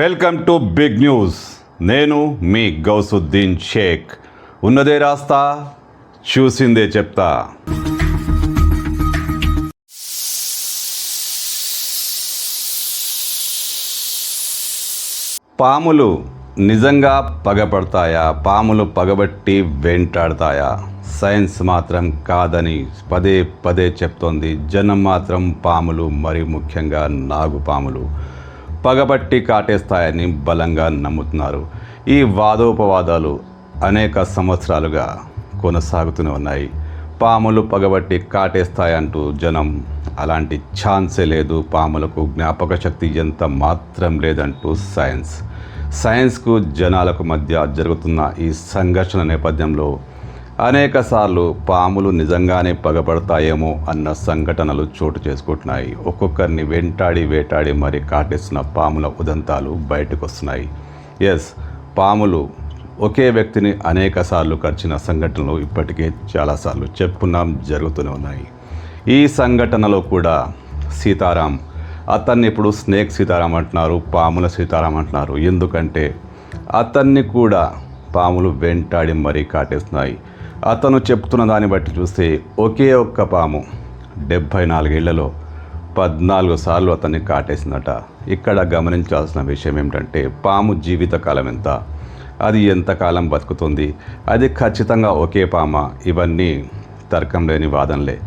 Welcome to big news. నేను మీ గౌసుద్దీన్ షేక్. ఉన్నదే రాస్తా చూసిందే చెప్తా. పాములు నిజంగా పగపడతాయా? పాములు పగబట్టి వెంటాడతాయా? సైన్స్ మాత్రం కాదని పదే పదే చెప్తోంది. జనం మాత్రం పాములు మరి ముఖ్యంగా నాగుపాములు. పగబట్టి కాటేస్తాయని బలంగా నమ్ముతున్నారు. ఈ వాదోపవాదాలు అనేక సంవత్సరాలుగా కొనసాగుతూనే ఉన్నాయి. పాములు పగబట్టి కాటేస్తాయంటూ జనం అలాంటి ఛాన్సే లేదు. పాములకు జ్ఞాపక శక్తి ఎంత మాత్రం లేదంటూ సైన్స్. సైన్స్కు జనాలకు మధ్య జరుగుతున్న ఈ సంఘర్షణ నేపథ్యంలో అనేకసార్లు పాములు నిజంగానే పగబడతాయేమో అన్న సంఘటనలు చోటు చేసుకుంటున్నాయి. ఒక్కొక్కరిని వెంటాడి వేటాడి మరి కాటేస్తున్న పాముల ఉదంతాలు బయటకు వస్తున్నాయి ఎస్ పాములు ఒకే వ్యక్తిని అనేకసార్లు కరిచిన సంఘటనలు ఇప్పటికే చాలాసార్లు చెప్పున్నాం జరుగుతూనే ఉన్నాయి. ఈ సంఘటనలో కూడా సీతారాం అతన్ని ఇప్పుడు స్నేక్ సీతారాం అంటున్నారు పాముల సీతారాం అంటున్నారు. ఎందుకంటే అతన్ని కూడా పాములు వెంటాడి మరీ కాటేస్తున్నాయి. అతను చెప్తున్న దాన్ని బట్టి చూస్తే ఒకే ఒక్క పాము డెబ్భై నాలుగేళ్ళలో పద్నాలుగు సార్లు అతన్ని కాటేసిందట. ఇక్కడ గమనించాల్సిన విషయం ఏమిటంటే పాము జీవితకాలం ఎంత? అది ఎంతకాలం బతుకుతుంది? అది ఖచ్చితంగా ఒకే పామ? ఇవన్నీ తర్కం లేని వాదనలే.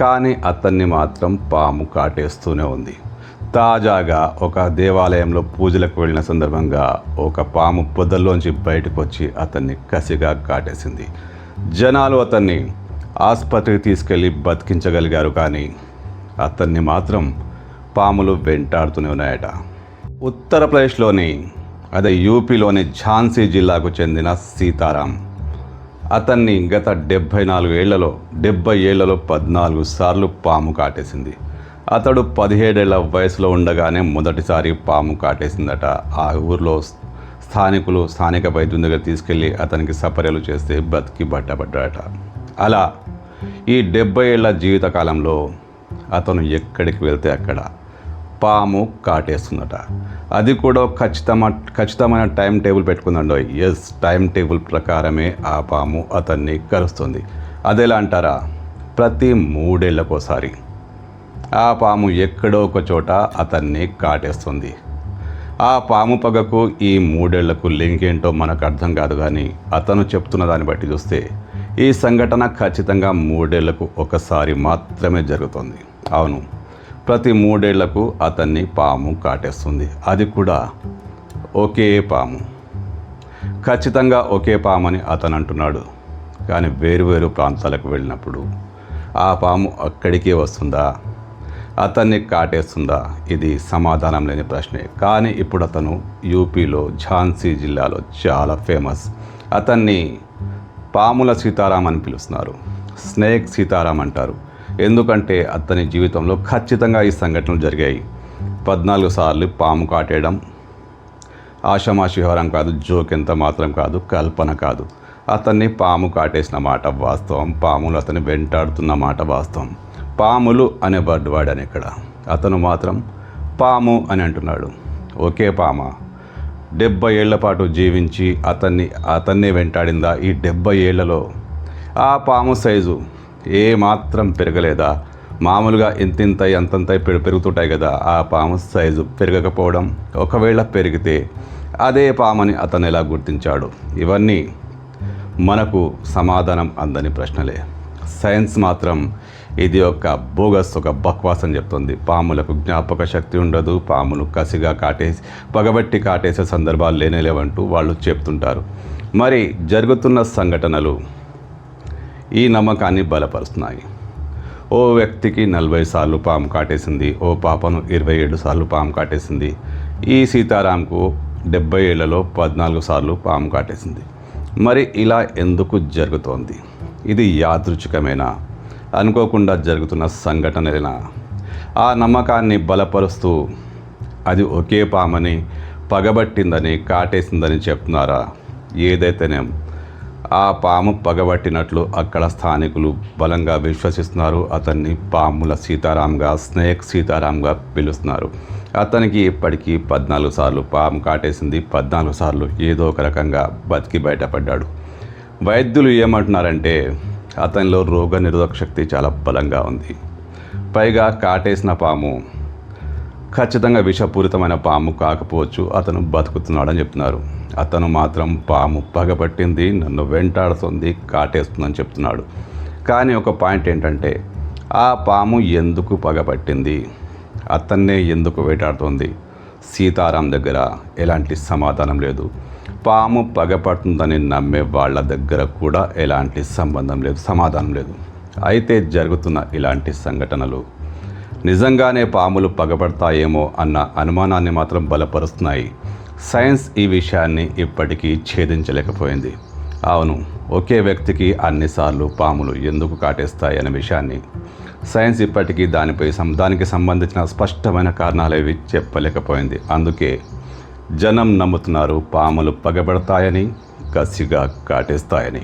కానీ అతన్ని మాత్రం పాము కాటేస్తూనే ఉంది. తాజాగా ఒక దేవాలయంలో పూజలకు వెళ్ళిన సందర్భంగా ఒక పాము పొదల్లోంచి బయటకు వచ్చి అతన్ని కసిగా కాటేసింది. జనాలు అతన్ని ఆసుపత్రికి తీసుకెళ్ళి బతికించగలిగారు కానీ అతన్ని మాత్రం పాములు వెంటాడుతూనే ఉన్నాయట. ఉత్తరప్రదేశ్లోని అదే యూపీలోని ఝాన్సీ జిల్లాకు చెందిన సీతారాం. అతన్ని గత డెబ్భై నాలుగు ఏళ్ళలో డెబ్బై ఏళ్ళలో పద్నాలుగు సార్లు పాము కాటేసింది. అతడు పదిహేడేళ్ళ వయసులో ఉండగానే మొదటిసారి పాము కాటేసిందట. ఆ ఊర్లో స్థానికులు స్థానిక వైద్యుని దగ్గర తీసుకెళ్ళి అతనికి సపర్యలు చేస్తే బతికి బట్టబడ్డాట అలా ఈ డెబ్బై ఏళ్ళ జీవితకాలంలో అతను ఎక్కడికి వెళ్తే అక్కడ పాము కాటేస్తుందట. అది కూడా ఖచ్చితమ ఖచ్చితమైన టైం టేబుల్ పెట్టుకుందండో. ఎస్ టైం టేబుల్ ప్రకారమే ఆ పాము అతన్ని కలుస్తుంది అదెలా అంటారా? ప్రతి మూడేళ్ళకోసారి. ఆ పాము ఎక్కడో ఒక చోట అతన్ని కాటేస్తుంది. ఆ పాము పగకు ఈ మూడేళ్ళకు లింక్ ఏంటో మనకు అర్థం కాదు కానీ అతను చెప్తున్న దాన్ని బట్టి చూస్తే ఈ సంఘటన ఖచ్చితంగా మూడేళ్ళకు ఒకసారి మాత్రమే జరుగుతుంది. అవును ప్రతి మూడేళ్ళకు అతన్ని పాము కాటేస్తుంది. అది కూడా ఒకే పాము. ఖచ్చితంగా ఒకే పాము అని అతను అంటున్నాడు. కానీ వేరు వేరు ప్రాంతాలకు వెళ్ళినప్పుడు ఆ పాము అక్కడికే వస్తుందా? అతన్ని కాటేస్తుందా? ఇది సమాధానం లేని ప్రశ్నే. కానీ ఇప్పుడు అతను యూపీలో ఝాన్సీ జిల్లాలో చాలా ఫేమస్. అతన్ని పాముల సీతారాం అని పిలుస్తున్నారు. స్నేక్ సీతారాం అంటారు. ఎందుకంటే అతని జీవితంలో ఖచ్చితంగా ఈ సంఘటనలు జరిగాయి. పద్నాలుగు సార్లు పాము కాటేయడం ఆషమాషి వ్యవహారం కాదు జోక్ ఎంత మాత్రం కాదు కల్పన కాదు. అతన్ని పాము కాటేసిన మాట వాస్తవం పాములు అతన్ని వెంటాడుతున్న మాట వాస్తవం. పాములు అనే బర్డ్ వాడాను ఇక్కడ. అతను మాత్రం పాము అని అంటున్నాడు. ఒకే పామ? డెబ్బై ఏళ్ళ పాటు జీవించి అతన్ని అతన్నే వెంటాడిందా ఈ డెబ్బై ఏళ్ళలో? ఆ పాము సైజు ఏ మాత్రం పెరగలేదా? మామూలుగా ఇంతింత ఎంతంత పెరుగుతుంటాయి కదా ఆ పాము సైజు పెరగకపోవడం ఒకవేళ పెరిగితే అదే పామని అతను ఎలా గుర్తించాడు? ఇవన్నీ మనకు సమాధానం అందని ప్రశ్నలే. సైన్స్ మాత్రం ఇది ఒక బోగస్ ఒక బక్వాస్ అని చెప్తుంది. పాములకు జ్ఞాపక శక్తి ఉండదు పాములు కసిగా కాటేసి పగబట్టి కాటేసే సందర్భాలు లేనేలేవంటూ వాళ్ళు చెప్తుంటారు. మరి జరుగుతున్న సంఘటనలు ఈ నమ్మకాన్ని బలపరుస్తున్నాయి. ఓ వ్యక్తికి నలభై సార్లు పాము కాటేసింది ఓ పాపను ఇరవై ఏడు సార్లు పాము కాటేసింది. ఈ సీతారాంకు డెబ్బై ఏళ్ళలో పద్నాలుగు సార్లు పాము కాటేసింది. మరి ఇలా ఎందుకు జరుగుతోంది? ఇది యాదృచ్ఛికమైన? అనుకోకుండా జరుగుతున్న సంఘటనలేనా ఆ నమ్మకాన్ని బలపరుస్తూ అది ఒకే పామని పగబట్టిందని కాటేసిందని చెప్తున్నారా? ఏదైతేనే ఆ పాము పగబట్టినట్లు అక్కడ స్థానికులు బలంగా విశ్వసిస్తున్నారు. అతన్ని పాముల సీతారాంగా స్నేక్ సీతారాంగా పిలుస్తున్నారు. అతనికి ఇప్పటికీ పద్నాలుగు సార్లు పాము కాటేసింది. పద్నాలుగు సార్లు ఏదో ఒక రకంగా బతికి బయటపడ్డాడు. వైద్యులు ఏమంటున్నారంటే అతనిలో రోగ నిరోధక శక్తి చాలా బలంగా ఉంది. పైగా కాటేసిన పాము ఖచ్చితంగా విషపూరితమైన పాము కాకపోవచ్చు అతను బతుకుతున్నాడని చెప్తున్నారు. అతను మాత్రం పాము పగబట్టింది నన్ను వెంటాడుతుంది కాటేస్తుందని చెప్తున్నాడు. కానీ ఒక పాయింట్ ఏంటంటే ఆ పాము ఎందుకు పగబట్టింది? అతన్నే ఎందుకు వేటాడుతోంది? సీతారాం దగ్గర ఎలాంటి సమాధానం లేదు. పాము పగపడుతుందని నమ్మే వాళ్ళ దగ్గర కూడా ఎలాంటి సంబంధం లేదు సమాధానం లేదు. అయితే జరుగుతున్న ఇలాంటి సంఘటనలు నిజంగానే పాములు పగబడతాయేమో అన్న అనుమానాన్ని మాత్రం బలపరుస్తున్నాయి. సైన్స్ ఈ విషయాన్ని ఇప్పటికీ ఛేదించలేకపోయింది. అవును ఒకే వ్యక్తికి అన్నిసార్లు పాములు ఎందుకు కాటేస్తాయి అనే విషయాన్ని సైన్స్ ఇప్పటికీ దానిపై సం- దానికి సంబంధించిన స్పష్టమైన కారణాలు ఇవి చెప్పలేకపోయింది. అందుకే జనం నమ్ముతున్నారు పాములు పగబడతాయని కసిగా కాటేస్తాయని.